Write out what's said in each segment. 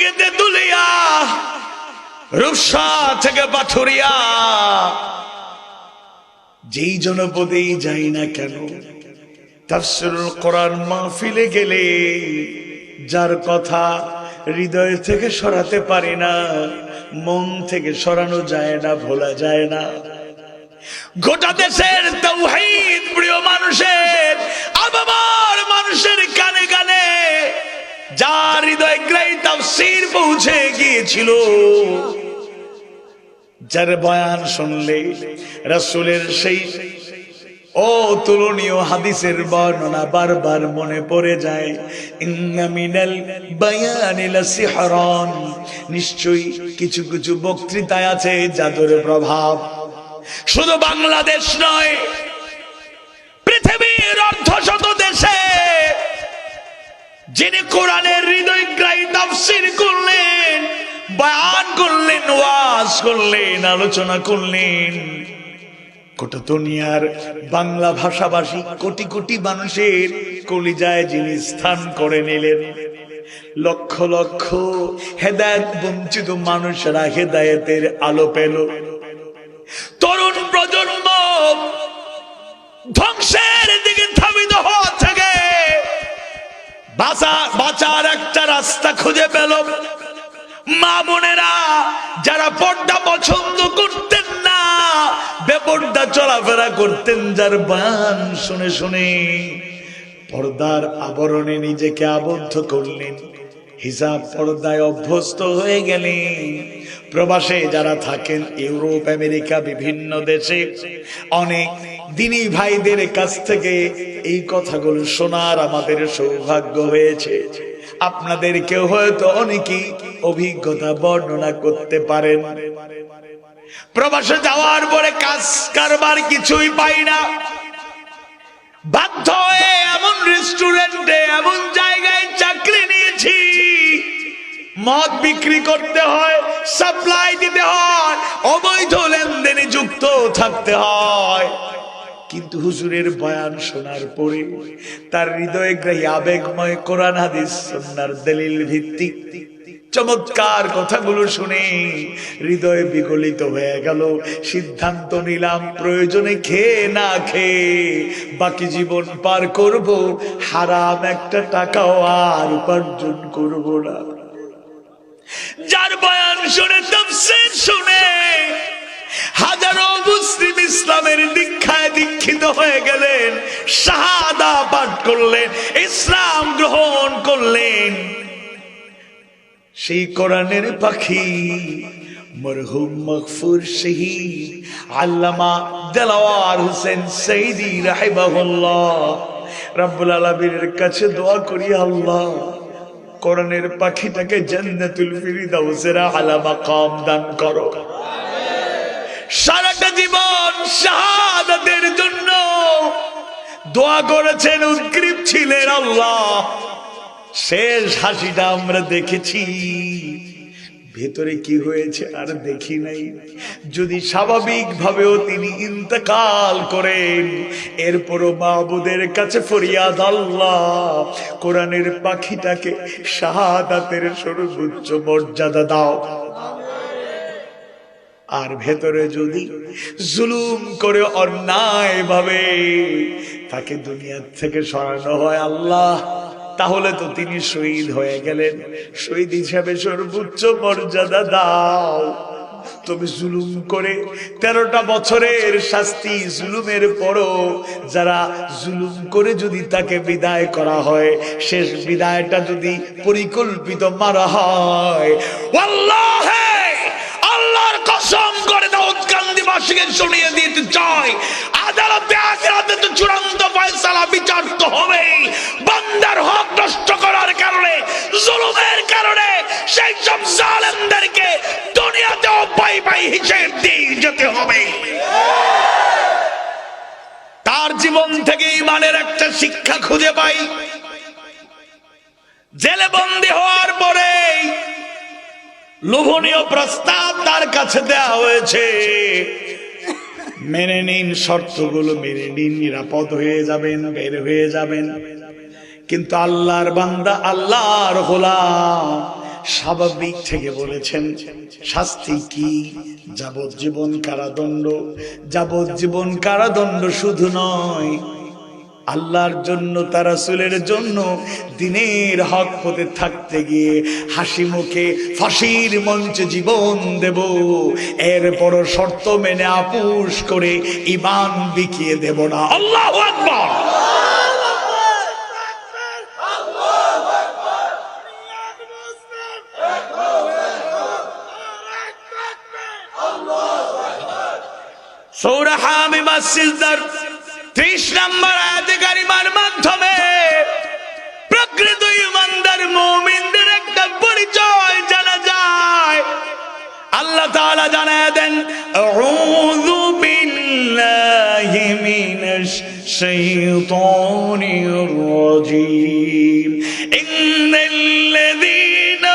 থেকে তেতুলিয়া রূপসা থেকে পাথুরিয়া। যেই জনপদেই যাই না কেন, তাফসিরুল কোরআন মাহফিলে গেলে যার কথা হৃদয় থেকে সরাতে পারি না, মন থেকে সরানো যায় না, ভোলা যায় না। গোটা দেশের তৌহিদ প্রিয় মানুষের আবার মানুষের কানে কানে তাফসীর পৌঁছে গিয়েছিল। যার বয়ান শুনলে রাসূলের সেই ও তুলনীয় হাদিসের বর্ণনা বারবার মনে পড়ে যায়। নিশ্চয়ই কিছু কিছু বক্তৃতায় আছে জাদুর প্রভাব। শুধু বাংলাদেশ নয়, পৃথিবীর অর্ধ শত দেশে যিনি কোরআনের হৃদয়গ্রাহী তাফসীর করলেন, বয়ান করলেন, ওয়াজ করলেন, আলোচনা করলেন। গোটা দুনিয়ার বাংলা ভাষাভাষী কোটি কোটি মানুষের কলিজায় যিনি স্থান করে নিলেন, লক্ষ লক্ষ হেদায়ত বঞ্চিত মানুষেরা হেদায়েতের আলো পেল। তরুণ প্রজন্ম ধ্বংসের দিকে ধাবিত হওয়া থেকে বাঁচা একটা রাস্তা খুঁজে পেল। মা বোনেরা, যারা পর্দা পছন্দ করতেন না, বেপর্দা চলাফেরা করতেন যার বান শুনে শুনে। পর্দার আবরণে নিজেকে আবদ্ধ করলেন। হিসাব পর্দায় অভ্যস্ত হয়ে গেলেন। প্রবাসে যারা থাকেন, ইউরোপ, আমেরিকা, বিভিন্ন দেশে, অনেক দিনী ভাইদের কাছ থেকে এই কথাগুলো শোনার আমাদের সৌভাগ্য হয়েছে। আপনাদের কেউ হয়তো অনেকেই অভিজ্ঞতা বর্ণনা করতে পারেন। প্রবাসে যাওয়ার পরে কাজ কারবার কিছুই পাই না। বাধ্য হয়ে এমন রেস্টুরেন্টে এমন জায়গায় চাকরি নিয়েছি। মদ বিক্রি করতে হয় সাপ্লাই দিতে হয়, অবৈধ লেনদেনে যুক্ত থাকতে হয়। কিন্তু হুজুরের বয়ান শোনার পরে তার হৃদয়ে গ্রাহী আবেগময় কোরআন, হাদিস সন্ন্যার দলিল ভিত্তিক চমৎকার কথাগুলো শুনে হৃদয় বিগলিত হয়ে গেল। সিদ্ধান্ত নিলাম, প্রয়োজনে খেয়ে না খেয়ে বাকি জীবন পার করব। হারাম একটা টাকাও আর উপার্জন করব না। যার বয়ান শুনে, তফসির শুনে দীক্ষিত হয়ে গেলেন, শাহাদা পাঠ করলেন, ইসলাম গ্রহণ করলেন। সেই কোরআনের পাখি, মরহুম মকফুর শহীদ, আল্লামা দেলাওয়ার হোসেন সঈদি রাহিবাহুল্লাহ রাব্বুল কাছে দোয়া করি, আল্লাহ পাখিটাকে জান্নাতুল আলা মাকাম দান করো। সারাটা জীবন শাহাদাতের জন্য দোয়া করেছেন উদ্গ্রীব ছিলেন আল্লাহ। শেষ হাসিটা আমরা দেখেছি। ভেতরে কি হয়েছে আর দেখি নাই। যদি স্বাভাবিক ভাবেও তিনি ইন্তকাল করেন, এরপরও মাহবুদের কাছে ফরিয়াদ আল্লাহ। কোরআনের পাখিটাকে শাহাদাতের সর্বোচ্চ মর্যাদা দাও। আর ভেতরে যদি জুলুম করে অন্যায় ভাবে তাকে দুনিয়ার থেকে সরানো হয় আল্লাহ, তাহলে তো তিনি শহীদ হয়ে গেলেন। শহীদ হিসাবে সর্বোচ্চ মর্যাদা দাও। তুমি জুলুম করে তেরোটা বছরের শাস্তি জুলুমের পরও যারা জুলুম করে যদি তাকে বিদায় করা হয়, শেষ বিদায়টা যদি পরিকল্পিত মারা হয় আল্লাহে করে শুনিয়ে দিতে চাই। আদালতে আখেরাতে তো চূড়ান্ত ফয়সালা বিচার তো হবেই। বান্দার হক নষ্ট করার কারণে, জুলুমের কারণে সেই সব জালেমদেরকে পাই পাই হিসেব দিয়ে যেতে হবে। তার জীবন থেকে ইমানের একটা শিক্ষা খুঁজে পাই। জেলে বন্দী হওয়ার পরেই লোভনীয় প্রস্তাব তার কাছে দেয়া হয়েছে। মেনে নিন শর্তগুলো, মেনে নিন, নিরাপদ হয়ে যাবেন, বের হয়ে যাবেন। কিন্তু আল্লাহর বান্দা, আল্লাহর গোলাম, স্বাভাবিক থেকে বলেছেন, শাস্তি কি? যাবজ্জীবন কারাদণ্ড। যাবজ্জীবন কারাদণ্ড শুধু নয় আল্লাহর জন্য, তার রাসূলের জন্য দিনের হক পথে থাকতে গিয়ে হাসি মুখে, ফাঁসির মঞ্চে জীবন দেব। এরপর শর্ত মেনে আপুস করে ইমান বিকিয়ে দেব না। আল্লাহ আকবার! সৌরা হামি মাসিদার ত্রিশ নম্বর মুমিনদের একটা পরিচয় জানা যায়। আল্লাহ তাআলা জানায় দেন, আউযু বিল্লাহি মিনাশ শাইতানির রাজীম। ইন্নাল্লাযীনা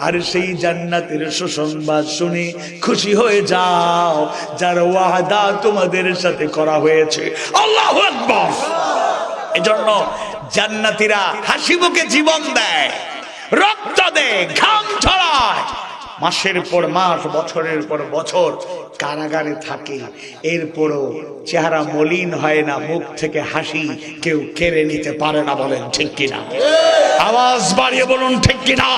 আর সেই জান্নাতের সুসংবাদ শুনে খুশি হয়ে যাও। যার ওয়াদা তোমাদের সাথে করা হয়েছে। আল্লাহ এজন্য জান্নাতীরা হাসি মুখে জীবন দেয়, রক্ত দেয়, ঘাম ছড়ায়। মাসের পর মাস, বছরের পর বছর কারাগারে থাকে। এরপরও চেহারা মলিন হয় না, মুখ থেকে হাসি কেউ কেড়ে নিতে পারে না বলেন ঠিক কিনা? আওয়াজ বাড়িয়ে বলুন ঠিক কিনা?